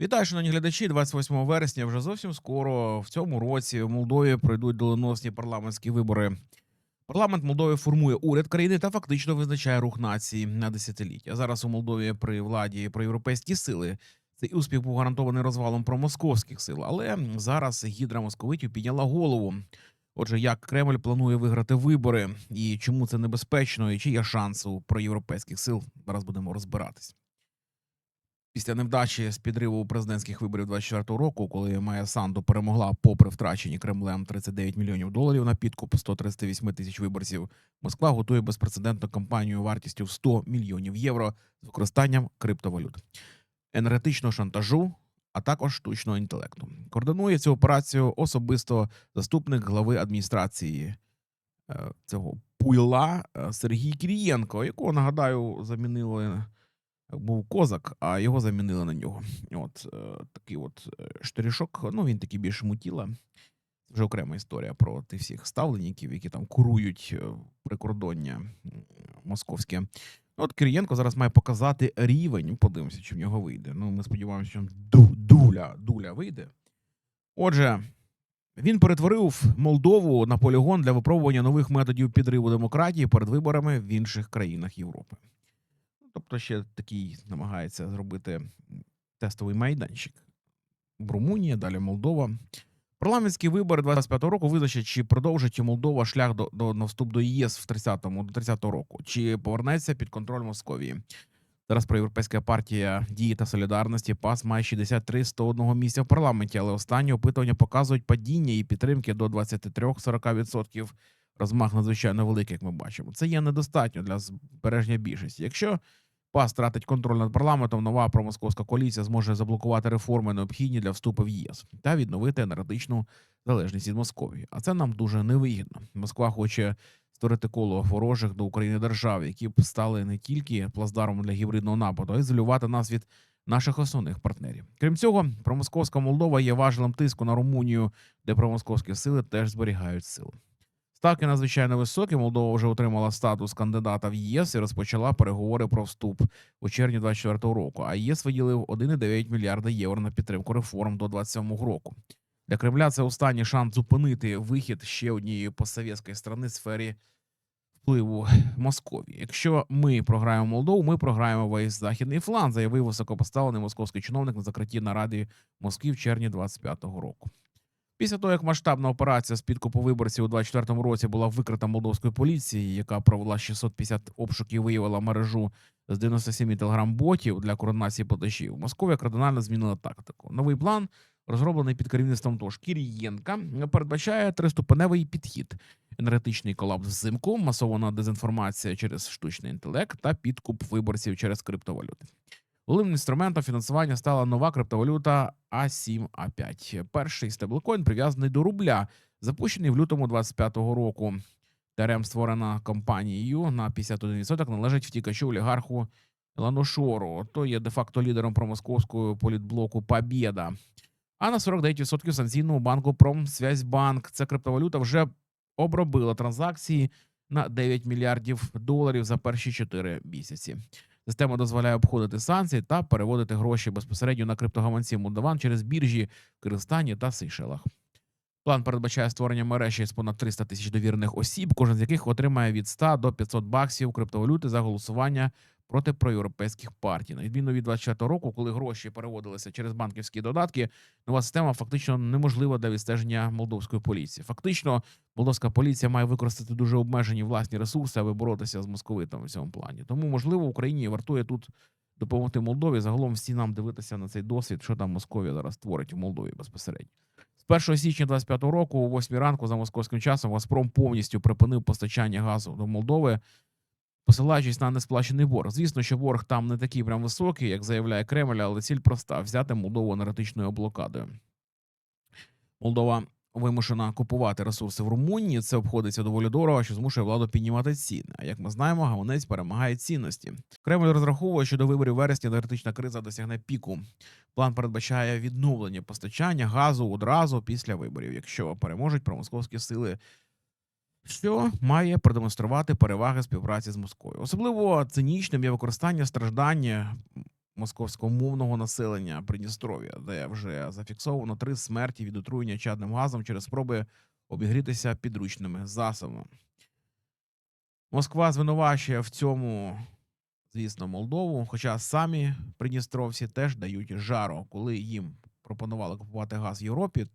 Вітаю, шановні глядачі. 28 вересня вже зовсім скоро в цьому році в Молдові пройдуть доленосні парламентські вибори. Парламент Молдови формує уряд країни та фактично визначає рух нації на десятиліття. Зараз у Молдові при владі проєвропейські сили. Цей успіх був гарантований розвалом промосковських сил, але зараз гідра московитів підняла голову. Отже, як Кремль планує виграти вибори, і чому це небезпечно, і чи є шанс у проєвропейських сил, зараз будемо розбиратись. Після невдачі з підриву президентських виборів 24 року, коли Майя Санду перемогла попри втрачені Кремлем 39 мільйонів доларів на підкуп 138 тисяч виборців, Москва готує безпрецедентну кампанію вартістю в 100 мільйонів євро з використанням криптовалют, енергетичного шантажу, а також штучного інтелекту. Координує цю операцію особисто заступник глави адміністрації е, цього пуйла е, Сергій Кірієнко, якого нагадаю замінили був козак, а його замінили на нього. От е, такий от е, штирішок. Ну він такий більш мутіла. Це вже окрема історія про тих всіх ставленників, які там курують е, прикордоння московське. Ну, От Кирієнко зараз має показати рівень. Подивимося, чи в нього вийде. Ну, ми сподіваємося, що дуля, дуля вийде. Отже, він перетворив Молдову на полігон для випробування нових методів підриву демократії перед виборами в інших країнах Європи. Тобто, ще такий намагається зробити тестовий майданчик. В Румунії, далі Молдова. Парламентські вибори 25-го року визначать, чи продовжить Молдова шлях до, до на вступ до ЄС в 30-му, до 30-го року, чи повернеться під контроль Московії. Зараз проєвропейська партія дії та солідарності ПАС має 63 101 місця в парламенті, але останні опитування показують падіння і підтримки до 23-40%. Розмах надзвичайно великий, як ми бачимо. Це є недостатньо для збереження більшості. Якщо ПАС втратить контроль над парламентом, нова промосковська коаліція зможе заблокувати реформи, необхідні для вступу в ЄС, та відновити енергетичну залежність від Московії. А це нам дуже невигідно. Москва хоче створити коло ворожих до України держав, які б стали не тільки плацдармом для гібридного нападу, а й ізолювати нас від наших основних партнерів. Крім цього, промосковська Молдова є важелем тиску на Румунію, де промосковські сили теж зберігають сили. Ставки надзвичайно високі. Молдова вже отримала статус кандидата в ЄС і розпочала переговори про вступ у червні 24 року. А ЄС виділив 1,9 мільярда євро на підтримку реформ до 27 року. Для Кремля це останній шанс зупинити вихід ще однієї постсовєтської страни в сфері впливу Московії. Якщо ми програємо Молдову, ми програємо весь західний фланг, заявив високопоставлений московський чиновник на закритті наради Москві в червні 25-го року. Після того, як масштабна операція з підкупу виборців у 24-му році була викрита молдовською поліцією, яка провела 650 обшуків, виявила мережу з 97 телеграм-ботів для координації платежів, Московія кардинально змінила тактику. Новий план, розроблений під керівництвом того ж Кірієнка, передбачає триступеневий підхід: енергетичний колапс взимку, масована дезінформація через штучний інтелект та підкуп виборців через криптовалюти. Головним інструментом фінансування стала нова криптовалюта А7 А5. Перший стеблкоін прив'язаний до рубля, запущений в лютому 25-го року. ТРМ створена компанією на 51% належить втікачу олігарху Ланошору. То є де-факто лідером промосковського політблоку Побєда. А на 49% санкційного банку Промсвязьбанк. Ця криптовалюта вже обробила транзакції на 9 мільярдів доларів за перші 4 місяці. Система дозволяє обходити санкції та переводити гроші безпосередньо на криптогаманці Мудаван через біржі в Киргизстані та Сейшелах. План передбачає створення мережі з понад 300 тисяч довірених осіб, кожен з яких отримає від 100 до 500 баксів криптовалюти за голосування проти проєвропейських партій. На відміну від 24 року, коли гроші переводилися через банківські додатки, нова система фактично неможлива для відстеження молдовської поліції. Фактично, молдовська поліція має використати дуже обмежені власні ресурси, аби боротися з московитами в цьому плані. Тому, можливо, Україні вартує тут допомогти Молдові. Загалом всі нам дивитися на цей досвід, що там Московія зараз творить в Молдові безпосередньо. З 1 січня 25 року, о 8 ранку, за московським часом, Газпром повністю припинив постачання газу до Молдови, посилаючись на несплачений борг. Звісно, що борг там не такий прям високий, як заявляє Кремль, але ціль проста: взяти Молдову енергетичною блокадою. Молдова вимушена купувати ресурси в Румунії. Це обходиться доволі дорого, що змушує владу піднімати ціни. А як ми знаємо, гаванець перемагає цінності. Кремль розраховує, що до виборів вересня енергетична криза досягне піку. План передбачає відновлення постачання газу одразу після виборів, якщо переможуть промосковські сили. Що має продемонструвати переваги співпраці з Москвою. Особливо цинічним є використання страждання московськомовного населення Придністров'я, де вже зафіксовано три смерті від отруєння чадним газом через спроби обігрітися підручними засобами. Москва звинувачує в цьому, звісно, Молдову, хоча самі придністровці теж дають жару. Коли їм пропонували купувати газ в Європі,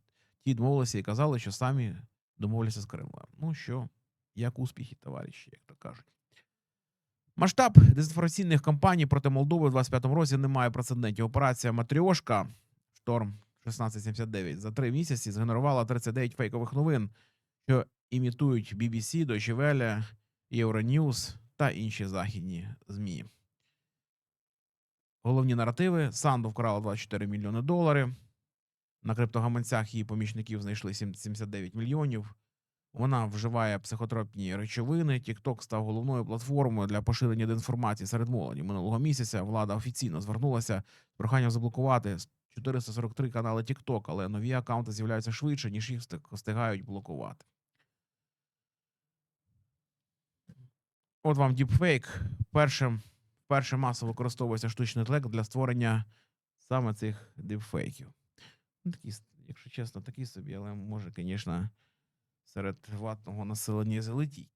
ті відмовилися і казали, що самі домовилися з Кремлем. Ну що, як успіхи, товариші, як то кажуть. Масштаб дезінформаційних кампаній проти Молдови в 25-му році не має прецедентів. Операція Матріошка Шторм 1679 за три місяці згенерувала 39 фейкових новин, що імітують BBC, Deutsche Welle, Euronews та інші західні ЗМІ. Головні наративи: Санду вкрала 24 мільйони доларів. На криптогаманцях її помічників знайшли 79 мільйонів. Вона вживає психотропні речовини. TikTok став головною платформою для поширення деінформації серед молоді. Минулого місяця влада офіційно звернулася з проханням заблокувати 443 канали TikTok, але нові акаунти з'являються швидше, ніж їх встигають блокувати. От вам діпфейк. Першим, перше масово використовується штучний інтелект для створення саме цих діпфейків. Ну, такі, якщо чесно, такі собі, але може, звісно, серед ватного населення залетіть.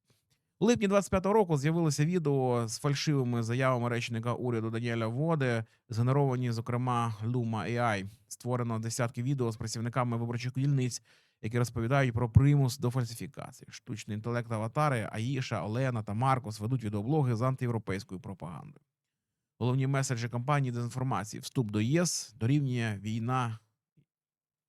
У липні 25-го року з'явилося відео з фальшивими заявами речника уряду Даніеля Води, згенеровані, зокрема, Luma AI. Створено десятки відео з працівниками виборчих дільниць, які розповідають про примус до фальсифікації. Штучний інтелект аватари Аїша, Олена та Маркос ведуть відеоблоги з антиєвропейською пропагандою. Головні меседжі кампанії дезінформації: вступ до ЄС дорівнює війна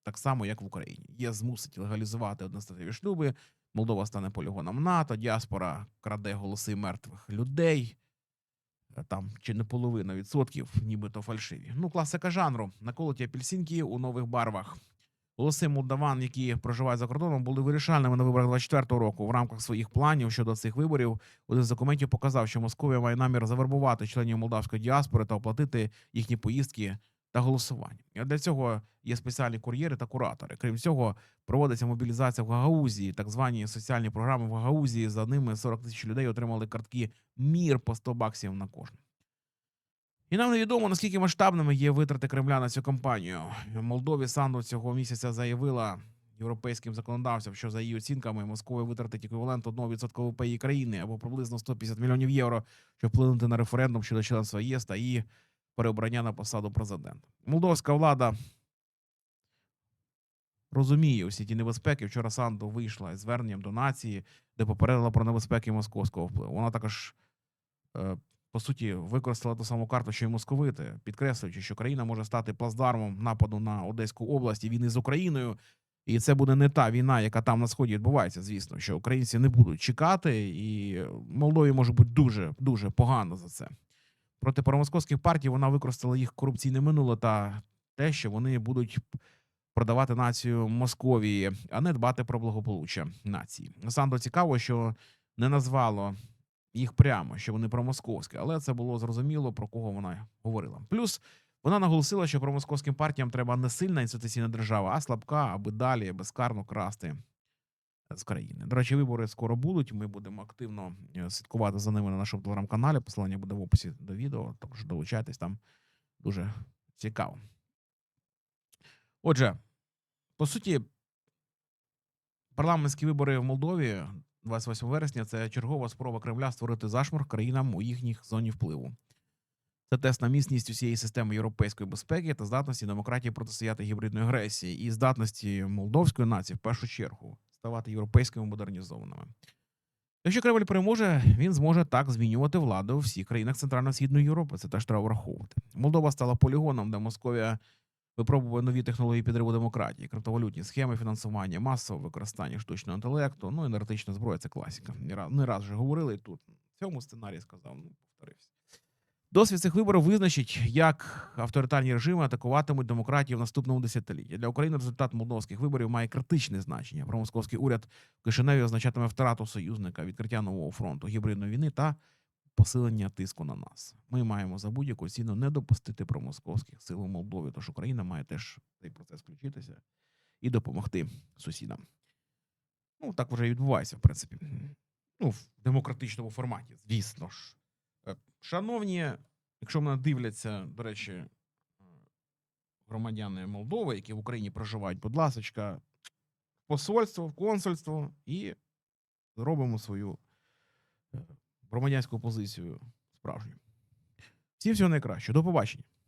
так само, як в Україні. ЄС змусить легалізувати одностатеві шлюби. Молдова стане полігоном НАТО, діаспора краде голоси мертвих людей. Е, Там чи не половина відсотків, нібито фальшиві. Ну, класика жанру. Наколоті апельсинки у нових барвах. Голоси молдаван, які проживають за кордоном, були вирішальними на виборах 24-го року. В рамках своїх планів щодо цих виборів один з документів показав, що Московія має намір завербувати членів молдавської діаспори та оплатити їхні поїздки та голосування. Для цього є спеціальні кур'єри та куратори. Крім цього, проводиться мобілізація в Гагаузії, так звані соціальні програми в Гагаузії. За ними 40 тисяч людей отримали картки мір по 100 баксів на кожну. І нам невідомо, наскільки масштабними є витрати Кремля на цю кампанію. Молдові Санду цього місяця заявила європейським законодавцям, що за її оцінками Москва витратить еквівалент 1% ВВП її країни або приблизно 150 мільйонів євро, щоб вплинути на референдум щодо членства ЄС та її переобрання на посаду президента. Молдовська влада розуміє усі ті небезпеки. Вчора Санду вийшла із зверненням до нації, де попередила про небезпеки московського впливу. Вона також, е, по суті, використала ту саму карту, що й московити, підкреслюючи, що країна може стати плацдармом нападу на Одеську область і війни з Україною. І це буде не та війна, яка там на сході відбувається. Звісно, що українці не будуть чекати, і Молдові може бути дуже дуже погано за це. Проти промосковських партій вона використала їх корупційне минуле та те, що вони будуть продавати націю Московії, а не дбати про благополуччя нації. Сандо цікаво, що не назвало їх прямо, що вони промосковські, але це було зрозуміло, про кого вона говорила. Плюс вона наголосила, що промосковським партіям треба не сильна інституційна держава, а слабка, аби далі безкарно красти з країни. До речі, вибори скоро будуть. Ми будемо активно е, слідкувати за ними на нашому телеграм-каналі. Посилання буде в описі до відео. Також долучайтесь там дуже цікаво. Отже, по суті, парламентські вибори в Молдові 28 вересня це чергова спроба Кремля створити зашморг країнам у їхніх зоні впливу. Це тест на міцність усієї системи європейської безпеки та здатності демократії протистояти гібридної агресії і здатності молдовської нації в першу чергу ставати європейськими модернізованими. Якщо Кремль переможе, він зможе так змінювати владу у всіх країнах Центрально-Східної Європи. Це теж треба враховувати. Молдова стала полігоном, де Московія випробує нові технології підриву демократії, криптовалютні схеми фінансування, масове використання штучного інтелекту, ну енергетична зброя це раз, не раз вже говорили і тут. В цьому сценарії сказав, ну повторився. Досвід цих виборів визначить, як авторитарні режими атакуватимуть демократію в наступному десятилітті. Для України результат молдовських виборів має критичне значення. Промосковський уряд в Кишиневі означатиме втрату союзника, відкриття нового фронту, гібридної війни та посилення тиску на нас. Ми маємо за будь-яку ціну не допустити промосковських сил у Молдові, тож Україна має теж цей процес включитися і допомогти сусідам. Ну, так вже і відбувається, в принципі. Ну, в демократичному форматі, звісно ж. Шановні Якщо мене дивляться, до речі, е, громадяни Молдови, які в Україні проживають, будь ласочка, в посольство, в консульство і зробимо свою е, громадянську позицію справжню. Всім всього найкращого. До побачення.